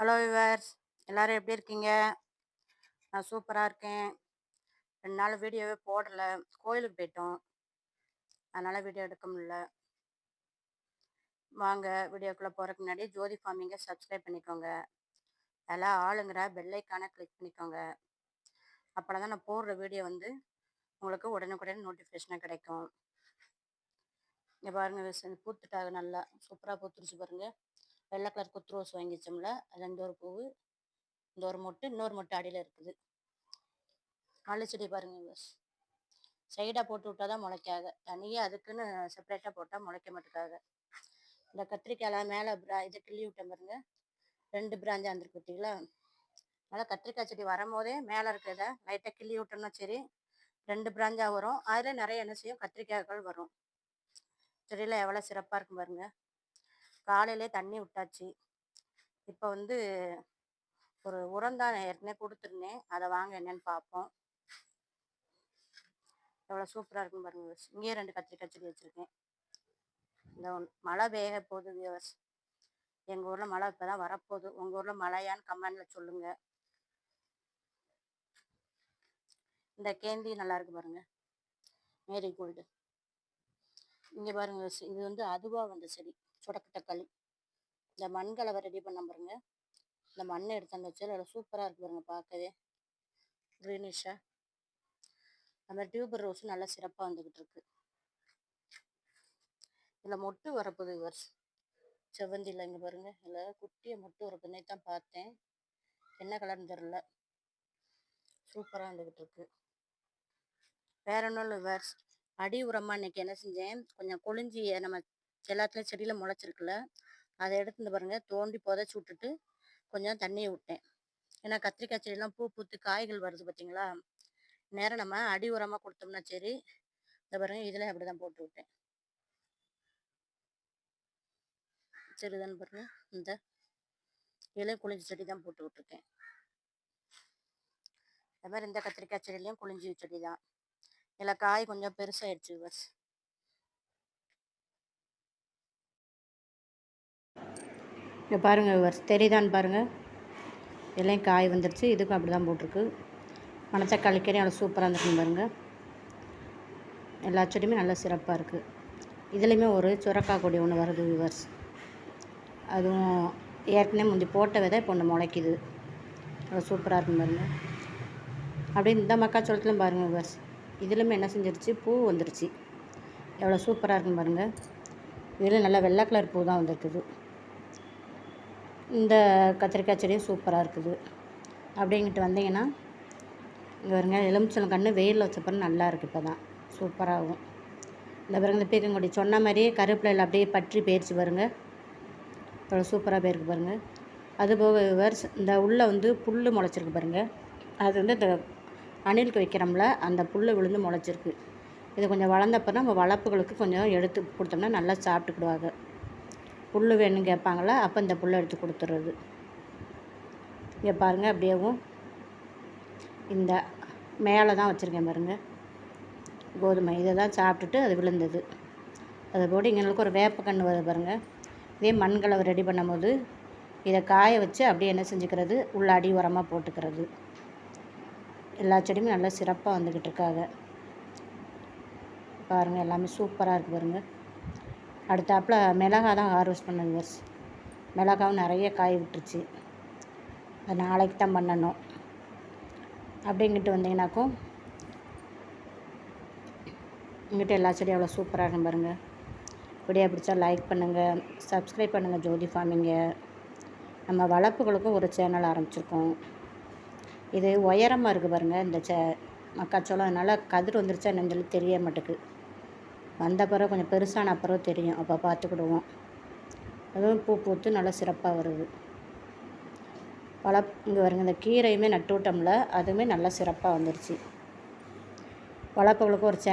Hello viewers எல்லோரும் எப்படி இருக்கீங்க? நான் சூப்பராக இருக்கேன். ரெண்டு நாள் வீடியோவே போடலை. கோயிலுக்கு போயிட்டோம். அதனால் வீடியோ எடுக்க முடியல. வாங்க வீடியோக்குள்ளே போகிறதுக்கு முன்னாடி ஜோதி ஃபார்மிங்கை சப்ஸ்கிரைப் பண்ணிக்கோங்க. எல்லாம் ஆளுங்கிற பெல்லைக்கான கிளிக் பண்ணிக்கோங்க. அப்போ தான் நான் போடுற வீடியோ வந்து உங்களுக்கு உடனுக்குடன் நோட்டிஃபிகேஷனாக கிடைக்கும். இங்கே பாருங்கள் பூத்துட்டாங்க நல்லா. சூப்பராக பூத்துருச்சு பாருங்கள் வெள்ளை கலர் குத்து ரோஸ் வாங்கிச்சோம்ல அது ரெண்டு ஒரு பூவு இந்த ஒரு மொட்டு இன்னொரு மொட்டு அடியில் இருக்குது. மல்லி செடி பஸ் சைடாக போட்டு விட்டால் தான் முளைக்காக. தனியாக அதுக்குன்னு செப்பரேட்டாக போட்டால் முளைக்க மாட்டேக்காக. இந்த கத்திரிக்காயெலாம் மேலே பிரா இதை கிள்ளி விட்டேன் பாருங்க. ரெண்டு பிராஞ்சாக வந்துருக்கு பார்த்தீங்களா அதனால் கத்திரிக்காய் செடி வரும்போதே மேலே இருக்கிறத லைட்டாக கிள்ளி விட்டோம்னா சரி ரெண்டு பிராஞ்சாக வரும். அதில் நிறைய என்ன செய்யும்? கத்திரிக்காய்கள் வரும். செடியில் எவ்வளோ சிறப்பாக இருக்கும் பாருங்கள் காலையிலே தண்ணி விட்டாச்சு. இப்போ வந்து ஒரு உரம் தான் ஏற்கனவே கொடுத்துருந்தேன். அதை வாங்க என்னன்னு பார்ப்போம். எவ்வளோ சூப்பராக இருக்கும் பாருங்க. இங்கேயே ரெண்டு கத்திரிக்காய் செடி வச்சுருக்கேன். இந்த மழை வேக போகுது வியவர்ஸ் எங்கள் ஊரில் மழை இப்போ தான் வரப்போகுது. உங்கள் ஊரில் மழையான்னு கமெண்டில் சொல்லுங்கள் இந்த கேந்தி நல்லா இருக்கு பாருங்க. Marigold. இங்கே பாருங்கள் இது வந்து அதுவாக வந்த செடி சுடக்கட்டக்களி இந்த மண் கலவை ரெடி பண்ண பாருங்க. இந்த மண்ணை எடுத்து வச்சு அதில் சூப்பராக இருக்கு பாருங்க பார்க்கவே. க்ரீனிஷாக அந்த டியூபர் ரோஸும் நல்லா சிறப்பாக வந்துக்கிட்டு இருக்கு. இதில் மொட்டு வரப்போகுது வருஷ் செவ்வந்தியில் இங்கே பாருங்கள் இதில் குட்டியை மொட்டு வரப்புன்னே தான் பார்த்தேன். என்ன கலர்னு தெரில சூப்பராக வந்துக்கிட்டு இருக்கு. வேற ஒன்றும் இல்லை வேர்ஸ் அடி உரமாக இன்னைக்கு என்ன செஞ்சேன்? கொஞ்சம் கொழிஞ்சி நம்ம எல்லாத்துலேயும் செடியில் முளைச்சிருக்குல்ல அதை எடுத்து இந்த பாருங்கள் தோண்டி புதைச்சி விட்டுட்டு கொஞ்சம் தண்ணியை விட்டேன். ஏன்னா கத்திரிக்காய் செடியெல்லாம் பூ பூத்து காய்கள் வருது பார்த்தீங்களா நேரம் நம்ம அடி உரமாக கொடுத்தோம்னா சரி இந்த பாருங்கள் இதில் அப்படி தான் போட்டு விட்டேன். சரிதான் பாருங்கள் இந்த இலை குளிஞ்சி செடி தான் போட்டு விட்டுருக்கேன். அது மாதிரி இந்த கத்திரிக்காய் செடியிலையும் குளிஞ்சி செடி தான் இதில் காய் கொஞ்சம் பெருசாகிடுச்சு பஸ். இங்கே பாருங்கள் தெரியுதான்னு பாருங்கள் எல்லாம் காய் வந்துடுச்சு இதுக்கும் அப்படி தான் போட்டிருக்கு. மணத்தக்காளி கறி அவ்வளோ சூப்பராக இருந்துருக்கு பாருங்கள் எல்லா செடியுமே நல்லா சிறப்பாக இருக்குது இதுலேயுமே ஒரு சுரக்காய் கொடி ஒன்று வருது விவர்ஸ் அதுவும் ஏற்கனவே முந்தி போட்ட விதை இப்போ ஒன்று முளைக்குது. அவ்வளோ சூப்பராக இருக்கும் பாருங்கள் அப்படியே இந்த மக்காச்சோளத்துலையும் பாருங்கள் விவர்ஸ் இதிலுமே என்ன செஞ்சிருச்சு? பூ வந்துருச்சு. எவ்வளோ சூப்பராக இருக்கும் பாருங்கள் இதில் நல்லா வெள்ளை கலர் பூ தான் வந்துருக்குது. இந்த கத்திரிக்காய் செடியும் சூப்பராக இருக்குது. அப்படிங்கிட்டு வந்தீங்கன்னா இங்கே வருங்க எலுமிச்சலம் கன்று வெயிலில் வச்சப்பறம் நல்லா இருக்குது இப்போ தான். சூப்பராகும் இந்த பிறகு இந்த பீக்கங்கொடி சொன்ன மாதிரியே கருப்பிலையில் அப்படியே பற்றி போயிடுச்சு பாருங்க. இவ்வளோ சூப்பராக போயிருக்கு பாருங்கள் அதுபோக இவர் இந்த உள்ளே வந்து புல் முளைச்சிருக்கு பாருங்கள் அது வந்து இந்த அணிலுக்கு வைக்கிறோம்ல அந்த புல் விழுந்து முளைச்சிருக்கு. இது கொஞ்சம் வளர்ந்தப்போ நம்ம வளர்ப்புகளுக்கு கொஞ்சம் எடுத்து கொடுத்தோம்னா நல்லா சாப்பிட்டுக்கிடுவாங்க. புல் வேணும்னு கேட்பாங்களா அப்போ இந்த புல்லை எடுத்து கொடுத்துட்றது இங்கே பாருங்கள் அப்படியேவும் இந்த மேலே தான் வச்சுருக்கேன் பாருங்கள் கோதுமை இதை தான் சாப்பிட்டுட்டு அது விழுந்தது. அதை போட்டு எங்களுக்கு ஒரு வேப்பக்கன்று வருது பாருங்கள் இதே மண்கலவை ரெடி பண்ணும்போது இதை காய வச்சு அப்படியே என்ன செஞ்சுக்கிறது உள்ள அடி உரமாக போட்டுக்கிறது. எல்லா செடியுமே நல்லா சிறப்பாக வந்துக்கிட்டு இருக்காங்க பாருங்கள் எல்லாமே சூப்பராக இருக்குது பாருங்கள் அடுத்தாப்பில் மிளகா தான் ஹார்வெஸ்ட் பண்ணுங்க வர்ஸ் மிளகாவும் நிறைய காய் விட்டுருச்சு. அது நாளைக்கு தான் பண்ணணும். அப்படிங்கிட்டு வந்தீங்கன்னாக்கும் இங்கிட்ட எல்லா செடியும் அவ்வளோ சூப்பராக இருக்கும் பாருங்கள் இப்படியே பிடிச்சா லைக் பண்ணுங்கள் சப்ஸ்கிரைப் பண்ணுங்கள் ஜோதி ஃபார்மிங்க நம்ம வளர்ப்புகளுக்கும் ஒரு சேனல் ஆரம்பிச்சிருக்கோம். இது உயரமாக இருக்குது பாருங்கள் இந்த சே மக்காச்சோளம். அதனால் கதிர் வந்துருச்சா என்னன்னு சொல்லி தெரிய மாட்டேக்கு வந்த பிறகு கொஞ்சம் பெருசான அப்புறம் தெரியும். அப்போ பார்த்துக்கிடுவோம். அதுவும் பூ பூத்து நல்லா சிறப்பாக வருது. பல இங்கே வருங்க இந்த கீரையுமே நட்டு விட்டோம்ல அதுவுமே நல்லா சிறப்பாக வந்துருச்சு. வளர்ப்புகளுக்கு ஒரு சே